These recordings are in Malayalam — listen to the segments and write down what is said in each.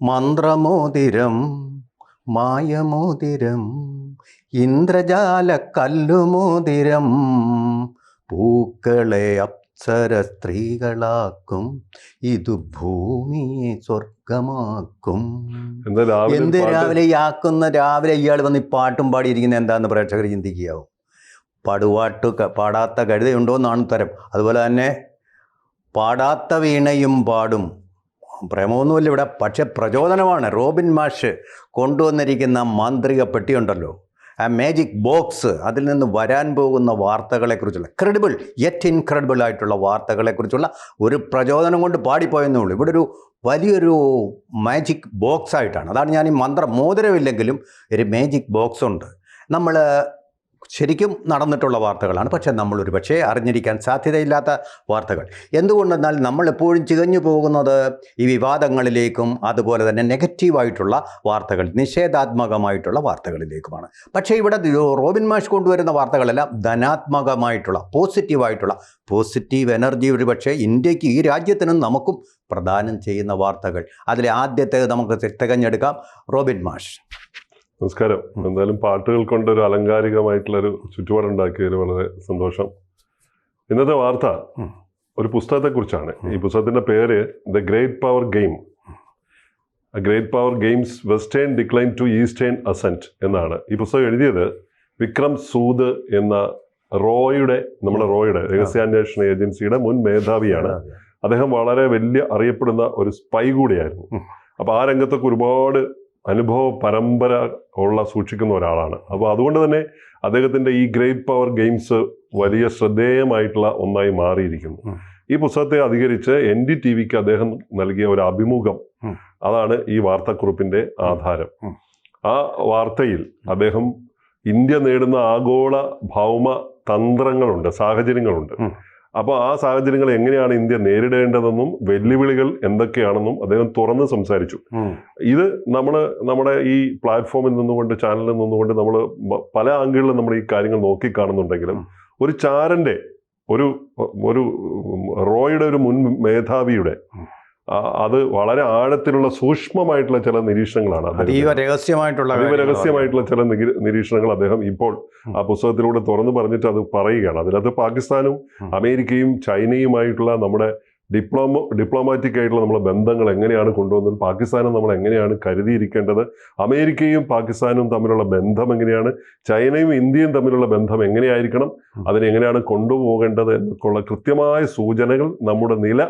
മന്ത്രമോതിരം മായമോതിരം ഇന്ദ്രജാല കല്ലുമോതിരം പൂക്കളെ അപ്സര സ്ത്രീകളാക്കും ഇതു ഭൂമിയെ സ്വർഗമാക്കും. എന്താ രാവിലെ ആക്കുന്ന രാവിലെ ഇയാൾ വന്ന് ഈ പാട്ടും പാടിയിരിക്കുന്ന എന്താന്ന് പ്രേക്ഷകർ ചിന്തിക്കുകയാവും. പടുവാട്ട് പാടാത്ത കഴുതയുണ്ടോ എന്നാണ് തരം അതുപോലെ തന്നെ പാടാത്ത വീണയും പാടും. പ്രേമമൊന്നുമില്ല ഇവിടെ. പക്ഷെ പ്രചോദനമാണ്. റോബിൻ മാഷ് കൊണ്ടുവന്നിരിക്കുന്ന മാന്ത്രിക പെട്ടിയുണ്ടല്ലോ. ആ മാജിക് ബോക്സ് അതിൽ നിന്ന് വരാൻ പോകുന്ന വാർത്തകളെക്കുറിച്ചുള്ള ക്രെഡിബിൾ യെറ്റ് ഇൻക്രെഡിബിൾ ആയിട്ടുള്ള വാർത്തകളെക്കുറിച്ചുള്ള ഒരു പ്രചോദനം കൊണ്ട് പാടിപ്പോയെന്നേ ഉള്ളൂ. ഇവിടെ ഒരു വലിയൊരു മാജിക് ബോക്സ് ആയിട്ടാണ്. അതാണ് ഞാൻ ഈ മന്ത്രം മോതിരമില്ലെങ്കിലും ഒരു മാജിക് ബോക്സ് ഉണ്ട്. നമ്മൾ ശരിക്കും നടന്നിട്ടുള്ള വാർത്തകളാണ്. പക്ഷേ നമ്മൾ ഒരു പക്ഷേ അറിഞ്ഞിരിക്കാൻ സാധ്യതയില്ലാത്ത വാർത്തകൾ. എന്തുകൊണ്ടെന്നാൽ നമ്മൾ എപ്പോഴും ചികഞ്ഞു പോകുന്നത് ഈ വിവാദങ്ങളിലേക്കും അതുപോലെ തന്നെ നെഗറ്റീവായിട്ടുള്ള വാർത്തകൾ നിഷേധാത്മകമായിട്ടുള്ള വാർത്തകളിലേക്കുമാണ്. പക്ഷേ ഇവിടെ റോബിൻ മാഷ് കൊണ്ടുവരുന്ന വാർത്തകളെല്ലാം ധനാത്മകമായിട്ടുള്ള പോസിറ്റീവായിട്ടുള്ള പോസിറ്റീവ് എനർജി ഒരു പക്ഷേ ഇന്ത്യയ്ക്ക് ഈ രാജ്യത്തിനും നമുക്കും പ്രദാനം ചെയ്യുന്ന വാർത്തകൾ. അതിലെ ആദ്യത്തെ നമുക്ക് തികഞ്ഞെടുക്കാം. റോബിൻ മാഷ്. നമസ്കാരം. എന്തായാലും പാട്ടുകൾ കൊണ്ട് ഒരു അലങ്കാരികമായിട്ടുള്ള ഒരു ചുറ്റുപാടുണ്ടാക്കിയതിൽ വളരെ സന്തോഷം. ഇന്നത്തെ വാർത്ത ഒരു പുസ്തകത്തെക്കുറിച്ചാണ്. ഈ പുസ്തകത്തിന്റെ പേര് the great power game great power games western decline to eastern ascent എന്നാണ്. ഈ പുസ്തകം എഴുതിയത് വിക്രം സൂദ് എന്ന റോയുടെ നമ്മുടെ റോയുടെ രഹസ്യാന്വേഷണ ഏജൻസിയുടെ മുൻ മേധാവിയാണ്. അദ്ദേഹം വളരെ വലിയ അറിയപ്പെടുന്ന ഒരു സ്പൈ കൂടിയായിരുന്നു. അപ്പോൾ ആ രംഗത്തൊക്കെ ഒരുപാട് അനുഭവ പരമ്പര ഉള്ള സൂക്ഷിക്കുന്ന ഒരാളാണ്. അപ്പോൾ അതുകൊണ്ട് തന്നെ അദ്ദേഹത്തിന്റെ ഈ ഗ്രേറ്റ് പവർ ഗെയിംസ് വലിയ ശ്രദ്ധേയമായിട്ടുള്ള ഒന്നായി മാറിയിരിക്കുന്നു. ഈ പുസ്തകത്തെ അധികരിച്ച് എൻ ഡി ടി വിക്ക് അദ്ദേഹം നൽകിയ ഒരു അഭിമുഖം അതാണ് ഈ വാർത്താക്കുറിപ്പിന്റെ ആധാരം. ആ വാർത്തയിൽ അദ്ദേഹം ഇന്ത്യ നേടുന്ന ആഗോള ഭൗമ തന്ത്രങ്ങളുണ്ട് സാഹചര്യങ്ങളുണ്ട്. അപ്പോൾ ആ സാഹചര്യങ്ങൾ എങ്ങനെയാണ് ഇന്ത്യ നേരിടേണ്ടതെന്നും വെല്ലുവിളികൾ എന്തൊക്കെയാണെന്നും അദ്ദേഹം തുറന്ന് സംസാരിച്ചു. ഇത് നമ്മൾ നമ്മുടെ ഈ പ്ലാറ്റ്ഫോമിൽ നിന്നുകൊണ്ട് ചാനലിൽ നിന്നുകൊണ്ട് നമ്മൾ പല ആംഗിളിലും നമ്മൾ ഈ കാര്യങ്ങൾ നോക്കി കാണുന്നുണ്ടെങ്കിലും ഒരു ചാരന്റെ ഒരു ഒരു റോയുടെ ഒരു മുൻ മേധാവിയുടെ അത് വളരെ ആഴത്തിലുള്ള സൂക്ഷ്മമായിട്ടുള്ള ചില നിരീക്ഷണങ്ങളാണ് അതീവ. രഹസ്യമായിട്ടുള്ള അതീവ രഹസ്യമായിട്ടുള്ള ചില നിരീക്ഷണങ്ങൾ അദ്ദേഹം ഇപ്പോൾ ആ പുസ്തകത്തിലൂടെ തുറന്നു പറഞ്ഞിട്ട് അത് പറയുകയാണ് അതിനകത്ത് പാകിസ്ഥാനും. അമേരിക്കയും ചൈനയുമായിട്ടുള്ള നമ്മുടെ ഡിപ്ലോമ ഡിപ്ലോമാറ്റിക് ആയിട്ടുള്ള നമ്മുടെ ബന്ധങ്ങൾ എങ്ങനെയാണ് കൊണ്ടുവന്നത് പാകിസ്ഥാനും നമ്മൾ എങ്ങനെയാണ് കരുതിയിരിക്കേണ്ടത് അമേരിക്കയും പാകിസ്ഥാനും തമ്മിലുള്ള ബന്ധം എങ്ങനെയാണ് ചൈനയും ഇന്ത്യയും തമ്മിലുള്ള ബന്ധം എങ്ങനെയായിരിക്കണം അതിനെങ്ങനെയാണ് കൊണ്ടുപോകേണ്ടത് എന്നൊക്കെയുള്ള കൃത്യമായ സൂചനകൾ നമ്മുടെ നില.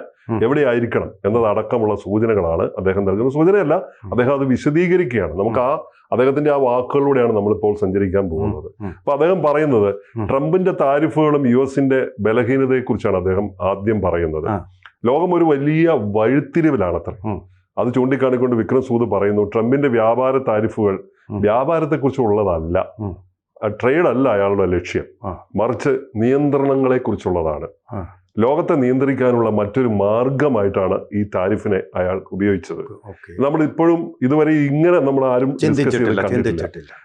എവിടെയായിരിക്കണം എന്നതടക്കമുള്ള സൂചനകളാണ് അദ്ദേഹം നൽകുന്ന സൂചനയല്ല അദ്ദേഹം അത് വിശദീകരിക്കുകയാണ്. നമുക്ക് ആ അദ്ദേഹത്തിന്റെ ആ വാക്കുകളിലൂടെയാണ് നമ്മളിപ്പോൾ സഞ്ചരിക്കാൻ പോകുന്നത്. അപ്പൊ അദ്ദേഹം പറയുന്നത് ട്രംപിന്റെ താരിഫുകളും യു എസിന്റെ ബലഹീനതയെക്കുറിച്ചാണ് അദ്ദേഹം ആദ്യം പറയുന്നത്. ലോകം ഒരു വലിയ വഴിത്തിരിവിലാണത്ര. അത്ര അത് ചൂണ്ടിക്കാണിക്കൊണ്ട് വിക്രം സൂദ് പറയുന്നു ട്രംപിന്റെ വ്യാപാര താരിഫുകൾ. വ്യാപാരത്തെക്കുറിച്ചുള്ളതല്ല. ട്രേഡ് അല്ല അയാളുടെ ലക്ഷ്യം. മറിച്ച് നിയന്ത്രണങ്ങളെ കുറിച്ചുള്ളതാണ്. ലോകത്തെ നിയന്ത്രിക്കാനുള്ള മറ്റൊരു മാർഗമായിട്ടാണ് ഈ താരിഫിനെ അയാൾ ഉപയോഗിച്ചത്. നമ്മൾ ഇപ്പോഴും ഇതുവരെ ഇങ്ങനെ നമ്മൾ ആരും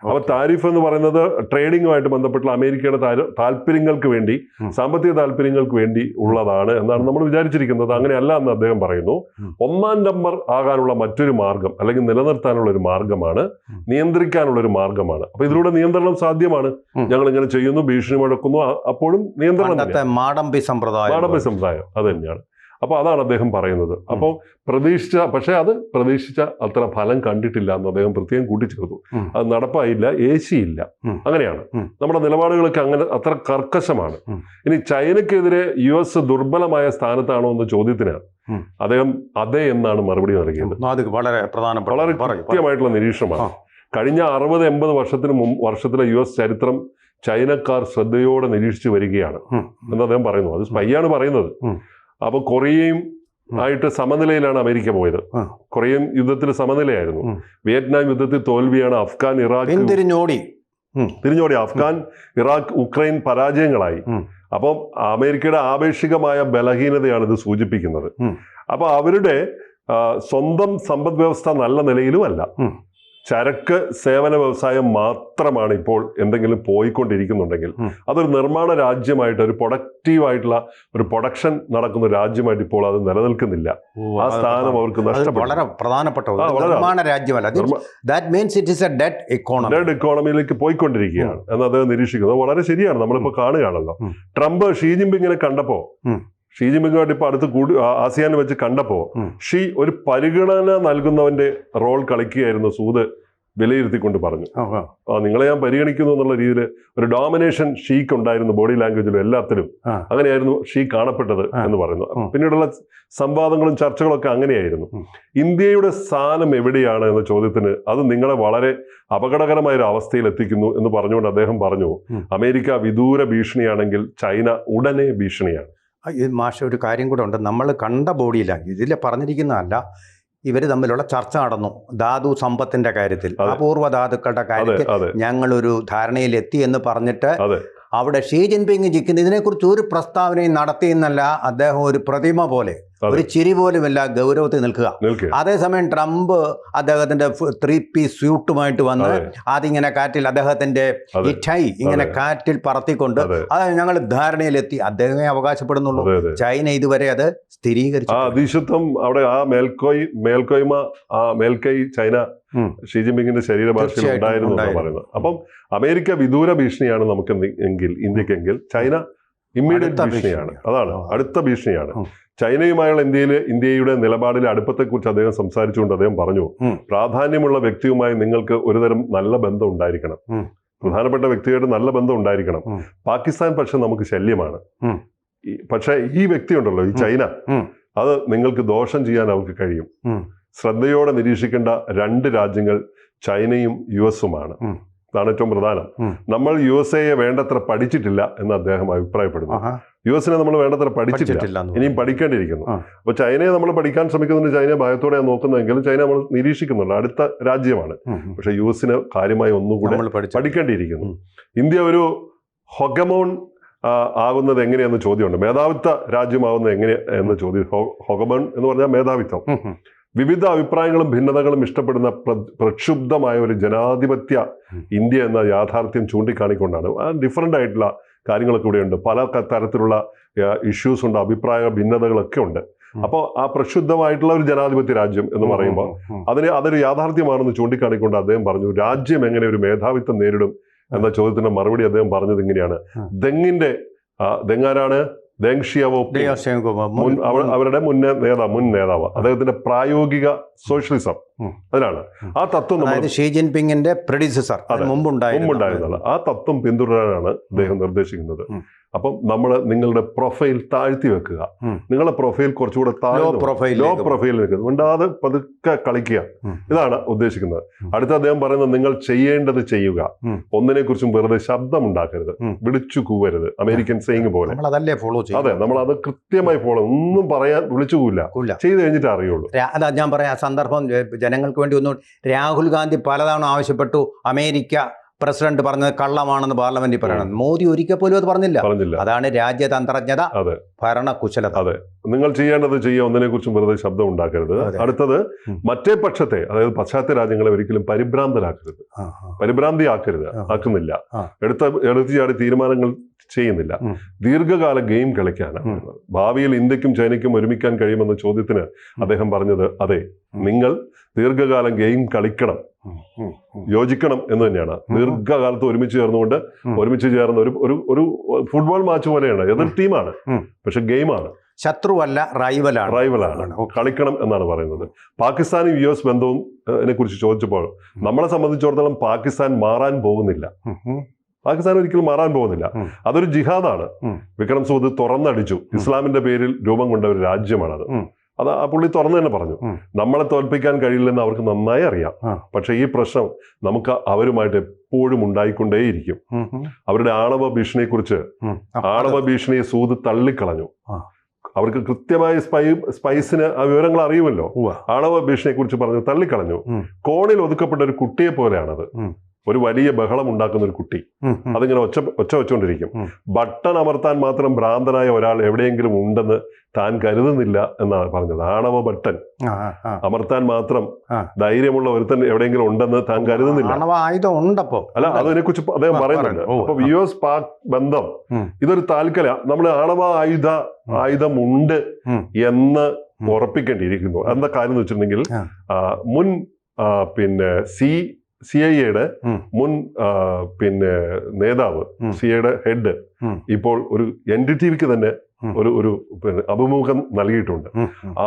അപ്പൊ താരിഫ് എന്ന് പറയുന്നത് ട്രേഡിങ്ങുമായിട്ട് ബന്ധപ്പെട്ടുള്ള അമേരിക്കയുടെ താല്പര്യങ്ങൾക്ക് വേണ്ടി സാമ്പത്തിക താല്പര്യങ്ങൾക്ക് വേണ്ടി ഉള്ളതാണ് എന്നാണ് നമ്മൾ വിചാരിച്ചിരിക്കുന്നത്. അങ്ങനെയല്ല എന്ന് അദ്ദേഹം പറയുന്നു. ഒന്നാം നമ്പർ ആകാനുള്ള മറ്റൊരു മാർഗം അല്ലെങ്കിൽ നിലനിർത്താനുള്ള ഒരു മാർഗമാണ് നിയന്ത്രിക്കാനുള്ള ഒരു മാർഗമാണ്. അപ്പൊ ഇതിലൂടെ നിയന്ത്രണം സാധ്യമാണ്. ഞങ്ങൾ ഇങ്ങനെ ചെയ്യുന്നു ഭീഷണി മുഴക്കുന്നു അപ്പോഴും നിയന്ത്രണം മാടമ്പി സമ്പ്രദായം മാടമ്പ സമുദായം അത് തന്നെയാണ്. അപ്പൊ അതാണ് അദ്ദേഹം പറയുന്നത്. അപ്പോൾ പ്രതീക്ഷിച്ച പക്ഷേ അത് പ്രതീക്ഷിച്ച അത്ര ഫലം കണ്ടിട്ടില്ല എന്ന് അദ്ദേഹം പ്രത്യേകം കൂട്ടിച്ചേർത്തു. അത് നടപ്പായില്ല ഏശിയില്ല. അങ്ങനെയാണ്. നമ്മുടെ നിലപാടുകളൊക്കെ അങ്ങനെ അത്ര കർക്കശമാണ്. ഇനി ചൈനയ്ക്കെതിരെ യു എസ് ദുർബലമായ സ്ഥാനത്താണോ എന്ന ചോദ്യത്തിന് അദ്ദേഹം അതെ എന്നാണ് മറുപടി നൽകിയത്. അത് വളരെ പ്രധാനപ്പെട്ട വളരെ. കൃത്യമായിട്ടുള്ള നിരീക്ഷണമാണ്. കഴിഞ്ഞ അറുപത് എൺപത് വർഷത്തിന് മുമ്പ് വർഷത്തിലെ യു എസ് ചരിത്രം ചൈനക്കാർ ശ്രദ്ധയോടെ നിരീക്ഷിച്ചു വരികയാണ്. എന്ന് അദ്ദേഹം പറയുന്നു. അത് സ്പൈയാണ് പറയുന്നത്. അപ്പൊ കൊറിയയും ആയിട്ട് സമനിലയിലാണ് അമേരിക്ക പോയത്. കൊറിയൻ യുദ്ധത്തിൽ സമനിലയായിരുന്നു. വിയറ്റ്നാം യുദ്ധത്തിൽ തോൽവിയാണ് അഫ്ഗാൻ ഇറാഖ് തിരിഞ്ഞോടി തിരിഞ്ഞോടി അഫ്ഗാൻ ഇറാഖ് ഉക്രൈൻ പരാജയങ്ങളായി. അപ്പം അമേരിക്കയുടെ ആപേക്ഷികമായ ബലഹീനതയാണ് ഇത് സൂചിപ്പിക്കുന്നത്. അപ്പൊ അവരുടെ സ്വന്തം സമ്പദ് വ്യവസ്ഥ നല്ല നിലയിലും അല്ല. ചരക്ക് സേവന വ്യവസായം മാത്രമാണ് ഇപ്പോൾ എന്തെങ്കിലും പോയിക്കൊണ്ടിരിക്കുന്നുണ്ടെങ്കിൽ അതൊരു നിർമ്മാണ രാജ്യമായിട്ട് ഒരു പ്രൊഡക്റ്റീവ് ആയിട്ടുള്ള ഒരു പ്രൊഡക്ഷൻ നടക്കുന്ന രാജ്യമായിട്ട് ഇപ്പോൾ അത് നിലനിൽക്കുന്നില്ല. ആ സ്ഥാനം അവർക്ക് നഷ്ടപ്പെട്ടു വളരെ പ്രധാനപ്പെട്ട നിർമ്മാണ രാജ്യമല്ല. That means it is a dead ഇക്കോണമിയിലേക്ക് പോയിക്കൊണ്ടിരിക്കുകയാണ് എന്ന് അദ്ദേഹം നിരീക്ഷിക്കുന്നത് വളരെ ശരിയാണ്. നമ്മളിപ്പോൾ കാണുകയാണല്ലോ. ട്രംപ് ഷീ ജിൻപിങ്ങിനെ കണ്ടപ്പോ ഉം. ഷീ ജിൻപിങ്ങുമായിട്ട് ഇപ്പൊ അടുത്ത് കൂടി ആസിയാനിൽ ആസിയാൻ വെച്ച് കണ്ടപ്പോൾ ഷീ ഒരു പരിഗണന നൽകുന്നവന്റെ റോൾ കളിക്കുകയായിരുന്നു സൂത് വിലയിരുത്തിക്കൊണ്ട് പറഞ്ഞു. ആ നിങ്ങളെ ഞാൻ പരിഗണിക്കുന്നു എന്നുള്ള രീതിയിൽ ഒരു ഡോമിനേഷൻ ഷീക്ക് ഉണ്ടായിരുന്നു ബോഡി ലാംഗ്വേജിലും എല്ലാത്തിലും. അങ്ങനെയായിരുന്നു ഷീ കാണപ്പെട്ടത് എന്ന് പറയുന്നു പിന്നീടുള്ള സംവാദങ്ങളും ചർച്ചകളൊക്കെ അങ്ങനെയായിരുന്നു. ഇന്ത്യയുടെ സ്ഥാനം എവിടെയാണ് എന്ന ചോദ്യത്തിന് അത് നിങ്ങളെ വളരെ അപകടകരമായ ഒരു അവസ്ഥയിൽ എത്തിക്കുന്നു എന്ന് പറഞ്ഞുകൊണ്ട് അദ്ദേഹം പറഞ്ഞു അമേരിക്ക വിദൂര ഭീഷണിയാണെങ്കിൽ ചൈന ഉടനെ ഭീഷണിയാണ്. മാഷ ഒരു കാര്യം കൂടെ ഉണ്ട്. നമ്മൾ കണ്ട ബോഡിയില്ല ഇതിൽ പറഞ്ഞിരിക്കുന്നതല്ല ഇവർ തമ്മിലുള്ള ചർച്ച നടന്നു ധാതു സമ്പത്തിന്റെ കാര്യത്തിൽ. അപൂർവ ധാതുക്കളുടെ കാര്യത്തിൽ ഞങ്ങളൊരു ധാരണയിലെത്തി എന്ന് പറഞ്ഞിട്ട് അവിടെ ഷീ ജിൻപിങ് ജിക്കുന്ന ഇതിനെക്കുറിച്ച് ഒരു പ്രസ്താവനയും നടത്തിയെന്നല്ല അദ്ദേഹം ഒരു പ്രതിമ പോലെ ഒരു ചിരി പോലുമില്ല ഗൗരവത്തിൽ നിൽക്കുക. അതേസമയം ട്രംപ് അദ്ദേഹത്തിന്റെ ത്രീ പീസ് സ്യൂട്ടുമായിട്ട് വന്ന് അതെ. അതിങ്ങനെ കാറ്റിൽ അദ്ദേഹത്തിന്റെ മിഠായി ഇങ്ങനെ കാറ്റിൽ പറത്തിക്കൊണ്ട് അതെ. ഞങ്ങൾ ധാരണയിലെത്തി. അദ്ദേഹമേ അവകാശപ്പെടുന്നുള്ളൂ. ചൈന ഇതുവരെ അത് സ്ഥിരീകരിച്ചു അതിശുദ്ധം അവിടെ ആ മേൽക്കോയ് മേൽക്കോയ്മ ആ മേൽക്കൈ ചൈന. ഷീ ജിൻപിങ്ങിന്റെ ശരീരഭാഷയിൽ ഉണ്ടായിരുന്നു എന്നാണ് ഉണ്ടായിരുന്നു. പറയുന്നത്. അപ്പം അമേരിക്ക വിദൂര ഭീഷണിയാണ് നമുക്ക് എങ്കിൽ ഇന്ത്യക്കെങ്കിൽ ചൈന ഇമ്മീഡിയറ്റ് ഭീഷണിയാണ്. അതാണ് അടുത്ത ഭീഷണിയാണ്. ചൈനയുമായുള്ള ഇന്ത്യയിലെ ഇന്ത്യയുടെ നിലപാടിലെ അടുപ്പത്തെക്കുറിച്ച് അദ്ദേഹം സംസാരിച്ചുകൊണ്ട് അദ്ദേഹം പറഞ്ഞു പ്രാധാന്യമുള്ള വ്യക്തിയുമായി നിങ്ങൾക്ക് ഒരുതരം നല്ല ബന്ധം ഉണ്ടായിരിക്കണം. പ്രധാനപ്പെട്ട വ്യക്തിയായിട്ട് നല്ല ബന്ധം ഉണ്ടായിരിക്കണം. പാകിസ്ഥാൻ പക്ഷെ നമുക്ക് ശല്യമാണ്. പക്ഷേ ഈ വ്യക്തി ഉണ്ടല്ലോ ഈ ചൈന അത് നിങ്ങൾക്ക് ദോഷം ചെയ്യാൻ അവർക്ക് കഴിയും. ശ്രദ്ധയോടെ നിരീക്ഷിക്കേണ്ട രണ്ട് രാജ്യങ്ങൾ ചൈനയും യു എസുമാണ്. ഉം. ഇതാണ് ഏറ്റവും പ്രധാനം. നമ്മൾ യു എസ് എയെ വേണ്ടത്ര പഠിച്ചിട്ടില്ല എന്ന് അദ്ദേഹം അഭിപ്രായപ്പെടുന്നു. യു എസിനെ നമ്മൾ വേണ്ടത്ര പഠിച്ചിട്ടില്ല. ഇനിയും പഠിക്കേണ്ടിയിരിക്കുന്നു. അപ്പോൾ അപ്പൊ ചൈനയെ നമ്മൾ പഠിക്കാൻ ശ്രമിക്കുന്നുണ്ട് ചൈനയെ ഭയത്തോടെ നോക്കുന്നതെങ്കിലും ചൈന നമ്മൾ നിരീക്ഷിക്കുന്നുണ്ട്. അടുത്ത രാജ്യമാണ്. പക്ഷേ യു എസിന് കാര്യമായി ഒന്നുകൂടെ പഠിക്കേണ്ടിയിരിക്കുന്നു. ഇന്ത്യ ഒരു ഹൊഗമോൺ ആകുന്നത് എങ്ങനെയെന്ന് ചോദ്യമുണ്ട്. മേധാവിത്വ രാജ്യമാവുന്നത് എങ്ങനെ എന്ന ചോദ്യം. ഹൊഗമോൺ എന്ന് പറഞ്ഞാൽ മേധാവിത്വം. വിവിധ അഭിപ്രായങ്ങളും ഭിന്നതകളും ഇഷ്ടപ്പെടുന്ന പ്രക്ഷുബ്ധമായ ഒരു ജനാധിപത്യ ഇന്ത്യ എന്ന യാഥാർത്ഥ്യം ചൂണ്ടിക്കാണിക്കൊണ്ടാണ്. ഡിഫറന്റ് ആയിട്ടുള്ള കാര്യങ്ങളൊക്കെ ഇവിടെയുണ്ട് പല തരത്തിലുള്ള ഇഷ്യൂസ് ഉണ്ട് അഭിപ്രായ ഭിന്നതകളൊക്കെ ഉണ്ട്. അപ്പോൾ ആ പ്രക്ഷുബ്ധമായിട്ടുള്ള ഒരു ജനാധിപത്യ രാജ്യം എന്ന് പറയുമ്പോൾ. അതിന് അതൊരു യാഥാർത്ഥ്യമാണെന്ന് ചൂണ്ടിക്കാണിക്കൊണ്ട് അദ്ദേഹം പറഞ്ഞു രാജ്യം എങ്ങനെ ഒരു മേധാവിത്വം നേരിടും എന്ന ചോദ്യത്തിന് മറുപടി അദ്ദേഹം പറഞ്ഞത് ഇങ്ങനെയാണ്. ആ. ദെങ്ങിന്റെ അവരുടെ മുൻ നേതാവ് മുൻ നേതാവ്. അദ്ദേഹത്തിന്റെ പ്രായോഗിക സോഷ്യലിസം. അതിലാണ്. ആ തത്വം അതായത് ഷീ ജിൻപിങ്ങിന്റെ പ്രൊഡ്യൂസർ അതെ. മുമ്പുണ്ടായിരുന്നു മുമ്പുണ്ടായിരുന്നത്. ആ തത്വം പിന്തുടരാനാണ് അദ്ദേഹം നിർദ്ദേശിക്കുന്നത്. അപ്പം നമ്മൾ നിങ്ങളുടെ പ്രൊഫൈൽ താഴ്ത്തി വെക്കുക. നിങ്ങളുടെ പ്രൊഫൈൽ കുറച്ചുകൂടെ പ്രൊഫൈൽ ലോ പ്രൊഫൈൽ വെക്കുക മിണ്ടാതെ പതുക്കെ കളിക്കുക. ഇതാണ് ഉദ്ദേശിക്കുന്നത്. അടുത്ത അദ്ദേഹം പറയുന്നത് നിങ്ങൾ ചെയ്യേണ്ടത് ചെയ്യുക. ഒന്നിനെ കുറിച്ചും വെറുതെ ശബ്ദം ഉണ്ടാക്കരുത് വിളിച്ചു കൂവരുത്. അമേരിക്കൻ സെയിങ് പോലെ. ഫോളോ അതെ നമ്മൾ അത് കൃത്യമായി ഫോളോ ഒന്നും പറയാൻ വിളിച്ചു ചെയ്യില്ല ചെയ്ത് കഴിഞ്ഞിട്ട് അറിയുള്ളൂ. അതാ ഞാൻ പറയാം സന്ദർഭം ജനങ്ങൾക്ക് വേണ്ടി ഒന്നും രാഹുൽ ഗാന്ധി പലതവണ ആവശ്യപ്പെട്ടു. അമേരിക്ക പ്രസിഡന്റ് പറഞ്ഞത് കള്ളമാണെന്ന് പാർലമെന്റിൽ പറയണം. മോദി ഒരിക്കൽ പോലും അത് പറഞ്ഞില്ല. അതാണ് രാജ്യതന്ത്രജ്ഞത. ഭരണകുശലത. അതെ. നിങ്ങൾ ചെയ്യേണ്ടത് ചെയ്യുക ഒന്നിനെ കുറിച്ചും വെറുതെ ശബ്ദം ഉണ്ടാക്കരുത്. അടുത്തത്. മറ്റേ പക്ഷത്തെ അതായത് പശ്ചാത്തല രാജ്യങ്ങളെ ഒരിക്കലും പരിഭ്രാന്തരാക്കരുത്. പരിഭ്രാന്തി ആക്കരുത്. ആക്കുന്നില്ല. എടുത്ത എടുത്തു ചാടി തീരുമാനങ്ങൾ ചെയ്യുന്നില്ല. ദീർഘകാല ഗെയിം കളിക്കാനാണ് ഉം. ഭാവിയിൽ ഇന്ത്യക്കും ചൈനയ്ക്കും ഒരുമിക്കാൻ കഴിയുമെന്ന ചോദ്യത്തിന് അദ്ദേഹം പറഞ്ഞത് അതെ നിങ്ങൾ ദീർഘകാലം ഗെയിം കളിക്കണം. യോജിക്കണം എന്ന് തന്നെയാണ്. ദീർഘകാലത്ത് ഒരുമിച്ച് ചേർന്നുകൊണ്ട് ഒരുമിച്ച് ചേർന്ന ഒരു ഒരു ഒരു ഫുട്ബോൾ മാച്ച് പോലെയാണ്. എതിർ ടീമാണ്. പക്ഷെ ഗെയിമാണ്. ശത്രുവല്ല റൈവലാണ് റൈവലാണ്. കളിക്കണം എന്നാണ് പറയുന്നത്. പാകിസ്ഥാനും യു എസ് ബന്ധവും കുറിച്ച് ചോദിച്ചപ്പോൾ നമ്മളെ സംബന്ധിച്ചിടത്തോളം പാകിസ്ഥാൻ മാറാൻ പോകുന്നില്ല. പാകിസ്ഥാൻ ഒരിക്കലും മാറാൻ പോകുന്നില്ല. അതൊരു ജിഹാദാണ്. വിക്രം സൂദ് തുറന്നടിച്ചു. ഇസ്ലാമിന്റെ പേരിൽ രൂപം കൊണ്ട ഒരു രാജ്യമാണത്. അത് ആ പുള്ളി തുറന്നു തന്നെ പറഞ്ഞു നമ്മളെ തോൽപ്പിക്കാൻ കഴിയില്ലെന്ന് അവർക്ക് നന്നായി അറിയാം. പക്ഷെ ഈ പ്രശ്നം നമുക്ക് അവരുമായിട്ട് എപ്പോഴും ഉണ്ടായിക്കൊണ്ടേയിരിക്കും. അവരുടെ ആണവ ഭീഷണിയെക്കുറിച്ച് ആണവ ഭീഷണിയെ സൂത് തള്ളിക്കളഞ്ഞു. അവർക്ക് കൃത്യമായ സ്പൈ സ്പൈസിന് ആ വിവരങ്ങൾ അറിയുമല്ലോ. ആണവ ഭീഷണിയെ കുറിച്ച് പറഞ്ഞു തള്ളിക്കളഞ്ഞു. കോണിൽ ഒതുക്കപ്പെട്ട ഒരു കുട്ടിയെ പോലെയാണത്. ഒരു വലിയ ബഹളം ഉണ്ടാക്കുന്ന ഒരു കുട്ടി. അതിങ്ങനെ ഒച്ച ഒച്ച വെച്ചുകൊണ്ടിരിക്കും ബട്ടൺ അമർത്താൻ മാത്രം ഭ്രാന്തനായ ഒരാൾ എവിടെയെങ്കിലും ഉണ്ടെന്ന് താൻ കരുതുന്നില്ല എന്നാണ് പറഞ്ഞത്. ആണവ ബട്ടൺ. അമർത്താൻ മാത്രം ധൈര്യമുള്ള ഒരുത്തൻ എവിടെയെങ്കിലും ഉണ്ടെന്ന് താൻ കരുതുന്നില്ല. ആണവ ആയുധം ഉണ്ടപ്പോ? അല്ല അതിനെക്കുറിച്ച് അദ്ദേഹം ആ, പറയുന്നുണ്ട്. അപ്പൊ. യു എസ് പാക് ബന്ധം ഇതൊരു താൽക്കല. നമ്മൾ ആണവ ആയുധ ആയുധം ഉണ്ട് എന്ന്. ഉറപ്പിക്കേണ്ടിയിരിക്കുന്നു. എന്താ കാര്യം എന്ന് വെച്ചിട്ടുണ്ടെങ്കിൽ മുൻ പിന്നെ സി സി ഐ എയുടെ മുൻ പിന്നെ നേതാവ്. സി ഐയുടെ ഹെഡ് ഇപ്പോൾ ഒരു എൻ ഡി ടി വിക്ക് തന്നെ ഒരു ഒരു പിന്നെ അഭിമുഖം നൽകിയിട്ടുണ്ട്.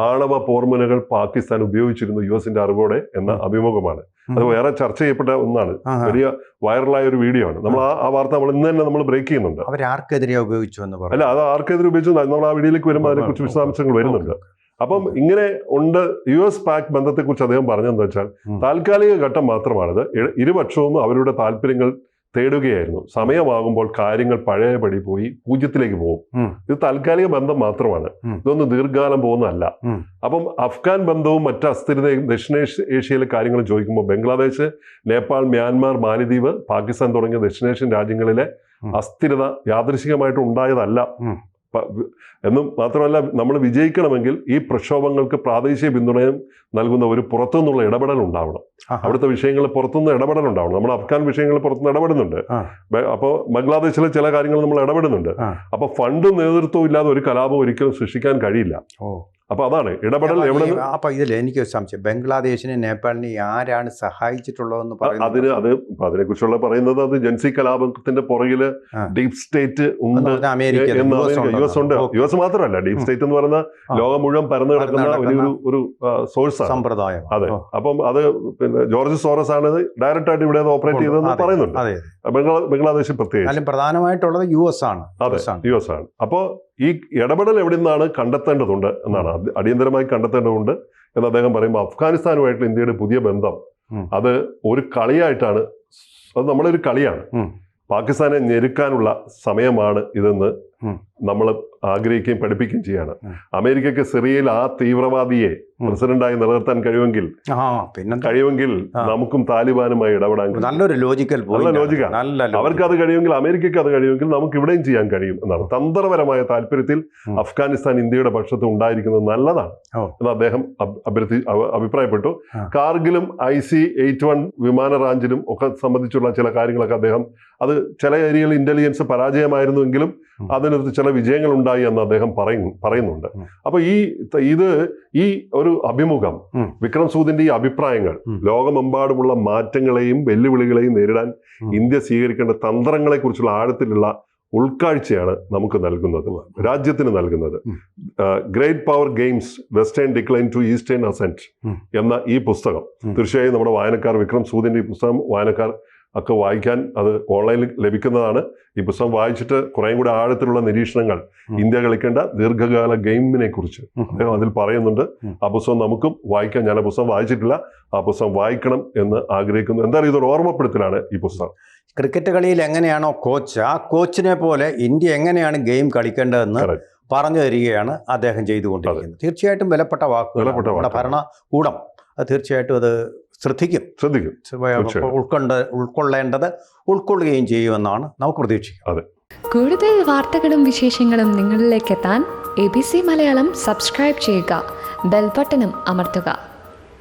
ആണവ പോർമുനകൾ പാകിസ്ഥാൻ ഉപയോഗിച്ചിരുന്നു യു എസിന്റെ അറിവോടെ എന്ന. അഭിമുഖമാണ്. അത് വേറെ ചർച്ച ചെയ്യപ്പെട്ട ഒന്നാണ്. വലിയ വൈറലായ ഒരു വീഡിയോ ആണ്. നമ്മൾ ആ. വാർത്ത നമ്മൾ ഇന്ന് തന്നെ നമ്മൾ ബ്രേക്ക് ചെയ്യുന്നുണ്ട്. അവരാർക്കെതിരെ ഉപയോഗിച്ചു എന്ന് പറഞ്ഞു അല്ല അത് ആർക്കെതിരെ ഉപയോഗിച്ചു? നമ്മൾ ആ വീഡിയോയിലേക്ക് വരുമ്പോൾ അതിനെക്കുറിച്ച് വിശദാംശങ്ങൾ വരുന്നുണ്ട്. അപ്പം ഇങ്ങനെ ഉണ്ട് യു എസ് പാക് ബന്ധത്തെക്കുറിച്ച് അദ്ദേഹം പറഞ്ഞതെന്ന് വെച്ചാൽ. താൽക്കാലിക ഘട്ടം മാത്രമാണിത്. ഇരുപക്ഷവും അവരുടെ താല്പര്യങ്ങൾ തേടുകയായിരുന്നു. സമയമാകുമ്പോൾ കാര്യങ്ങൾ പഴയപടി പോയി പൂജ്യത്തിലേക്ക് പോകും. ഇത് താൽക്കാലിക ബന്ധം മാത്രമാണ്. ഇതൊന്നും ദീർഘകാലം പോകുന്നതല്ല. അപ്പം അഫ്ഗാൻ ബന്ധവും മറ്റ് അസ്ഥിരതയും ദക്ഷിണേഷ്യ ഏഷ്യയിലെ കാര്യങ്ങൾ ചോദിക്കുമ്പോൾ ബംഗ്ലാദേശ് നേപ്പാൾ മ്യാൻമാർ മാലിദ്വീപ് പാകിസ്ഥാൻ തുടങ്ങിയ ദക്ഷിണേഷ്യൻ രാജ്യങ്ങളിലെ അസ്ഥിരത യാദൃശികമായിട്ട് ഉണ്ടായതല്ല. എന്നും മാത്രമല്ല നമ്മൾ വിജയിക്കണമെങ്കിൽ ഈ പ്രക്ഷോഭങ്ങൾക്ക് പ്രാദേശിക പിന്തുണയും നൽകുന്ന ഒരു പുറത്തുനിന്നുള്ള ഇടപെടൽ ഉണ്ടാവണം. അവിടുത്തെ വിഷയങ്ങൾ പുറത്തുനിന്ന് ഇടപെടൽ ഉണ്ടാവണം. നമ്മൾ അഫ്ഗാൻ വിഷയങ്ങൾ പുറത്തുനിന്ന് ഇടപെടുന്നുണ്ട്. അപ്പോൾ ബംഗ്ലാദേശിലെ ചില കാര്യങ്ങൾ നമ്മൾ ഇടപെടുന്നുണ്ട്. അപ്പോൾ ഫണ്ടും നേതൃത്വവും ഇല്ലാതെ ഒരു കലാപം ഒരിക്കലും സൃഷ്ടിക്കാൻ കഴിയില്ല. ഓ അപ്പൊ അതാണ് ഇടപെടൽ എവിടെ അപ്പോൾ അപ്പൊ ഇതിൽ എനിക്ക് സംശയം. ബംഗ്ലാദേശിനെ നേപ്പാളിനെ ആരാണ് സഹായിച്ചിട്ടുള്ളതെന്ന് പറയുന്നത് അതിന് അത് അതിനെക്കുറിച്ചുള്ള പറയുന്നത് അത് ജൻസി കലാപത്തിന്റെ പുറകിൽ ഡീപ് സ്റ്റേറ്റ് ഉണ്ട് അമേരിക്ക യു എസ് ഉണ്ട്. യു എസ് മാത്രമല്ല ഡീപ് സ്റ്റേറ്റ് എന്ന് പറയുന്ന. ലോകം മുഴുവൻ പരന്നു കിടക്കുന്ന ഒരു ഒരു സോഴ്സ് സമ്പ്രദായം. അതെ. അപ്പം അത് പിന്നെ ജോർജ് സോറസ് ആണ് ഡയറക്റ്റ് ആയിട്ട് ഇവിടെ ഓപ്പറേറ്റ് ചെയ്തതെന്ന് പറയുന്നുണ്ട്. ബംഗ്ലാദേശ് പ്രത്യേകിച്ച്. പ്രധാനമായിട്ടുള്ളത് യു എസ് ആണ്. യു എസ് ആണ്. അപ്പോൾ ഈ ഇടപെടൽ എവിടെ നിന്നാണ് കണ്ടെത്തേണ്ടതുണ്ട് എന്നാണ്. അടിയന്തരമായി കണ്ടെത്തേണ്ടതുണ്ട് എന്ന് അദ്ദേഹം പറയുമ്പോൾ അഫ്ഗാനിസ്ഥാനുമായിട്ട് ഇന്ത്യയുടെ പുതിയ ബന്ധം അത് ഒരു കളിയായിട്ടാണ്. അത് നമ്മളൊരു കളിയാണ്. പാകിസ്ഥാനെ ഞെരുക്കാനുള്ള സമയമാണ് ഇതെന്ന്. നമ്മൾ ആഗ്രഹിക്കുകയും പഠിപ്പിക്കുകയും ചെയ്യാണ്. അമേരിക്കക്ക് സിറിയയിൽ ആ തീവ്രവാദിയെ പ്രസിഡന്റായി നിലനിർത്താൻ കഴിയുമെങ്കിൽ പിന്നെ കഴിയുമെങ്കിൽ നമുക്കും താലിബാനുമായി ഇടപെടാൻ നല്ലൊരു ലോജിക്കൽ നല്ല ലോജിക്ക. അവർക്ക് അത് കഴിയുമെങ്കിൽ അമേരിക്കക്ക് അത് കഴിയുമെങ്കിൽ നമുക്ക് ഇവിടെയും ചെയ്യാൻ കഴിയും എന്നാണ്. തന്ത്രപരമായ താല്പര്യത്തിൽ അഫ്ഗാനിസ്ഥാൻ ഇന്ത്യയുടെ പക്ഷത്ത് ഉണ്ടായിരിക്കുന്നത് നല്ലതാണ്. എന്ന് അദ്ദേഹം അഭ്യർത്ഥി അഭിപ്രായപ്പെട്ടു. കാർഗിലും ഐ സി എയ്റ്റ് വൺ വിമാന റാഞ്ചിലും ഒക്കെ സംബന്ധിച്ചുള്ള ചില കാര്യങ്ങളൊക്കെ അദ്ദേഹം അത് ചില ഏരിയയിൽ ഇന്റലിജൻസ് പരാജയമായിരുന്നുവെങ്കിലും ഉം. അതിനകത്ത് ചില വിജയങ്ങൾ ഉണ്ടായി എന്ന് അദ്ദേഹം പറയും പറയുന്നുണ്ട്. അപ്പോൾ അപ്പൊ ഈ ഇത് ഈ ഒരു അഭിമുഖം വിക്രം സൂദിന്റെ ഈ അഭിപ്രായങ്ങൾ. ലോകമെമ്പാടുമുള്ള മാറ്റങ്ങളെയും വെല്ലുവിളികളെയും നേരിടാൻ ഇന്ത്യ സ്വീകരിക്കേണ്ട തന്ത്രങ്ങളെ കുറിച്ചുള്ള ആഴത്തിലുള്ള ഉൾക്കാഴ്ചയാണ് നമുക്ക് നൽകുന്നത് രാജ്യത്തിന് നൽകുന്നത്. Great power games western decline to eastern ascent എന്ന ഈ പുസ്തകം. തീർച്ചയായും നമ്മുടെ വായനക്കാർ വിക്രം സൂദിന്റെ ഈ പുസ്തകം വായനക്കാർ ഒക്കെ വായിക്കാൻ അത് ഓൺലൈനിൽ ലഭിക്കുന്നതാണ്. ഈ പുസ്തകം വായിച്ചിട്ട് കുറേയും കൂടി ആഴത്തിലുള്ള നിരീക്ഷണങ്ങൾ ഇന്ത്യ കളിക്കേണ്ട ദീർഘകാല ഗെയിമിനെ കുറിച്ച് അദ്ദേഹം അതിൽ പറയുന്നുണ്ട്. ആ പുസ്തകം നമുക്കും വായിക്കാൻ ഞാൻ ആ പുസ്തകം വായിച്ചിട്ടില്ല. ആ പുസ്തകം വായിക്കണം എന്ന് ആഗ്രഹിക്കുന്നു. എന്തായാലും ഇതൊരു ഓർമ്മപ്പെടുത്തലാണ് ഈ പുസ്തകം? ക്രിക്കറ്റ് കളിയിൽ എങ്ങനെയാണോ കോച്ച് ആ കോച്ചിനെ പോലെ ഇന്ത്യ എങ്ങനെയാണ് ഗെയിം കളിക്കേണ്ടതെന്ന്. പറഞ്ഞു തരികയാണ് അദ്ദേഹം ചെയ്തുകൊണ്ടിരിക്കുന്നത്. തീർച്ചയായിട്ടും വിലപ്പെട്ട വാക്കുകൾ. ഭരണകൂടം. അത് തീർച്ചയായിട്ടും അത് ശ്രദ്ധിക്കും. ശ്രദ്ധിക്കും. ഉൾക്കൊണ്ട് ഉൾക്കൊള്ളേണ്ടത് ഉൾക്കൊള്ളുകയും ചെയ്യുമെന്നാണ് നമുക്ക് പ്രതീക്ഷിക്കാം. കൂടുതൽ വാർത്തകളും വിശേഷങ്ങളും നിങ്ങളിലേക്ക് എത്താൻ A B C Malayalam subscribe ചെയ്യുക. ബെൽബട്ടനും അമർത്തുക.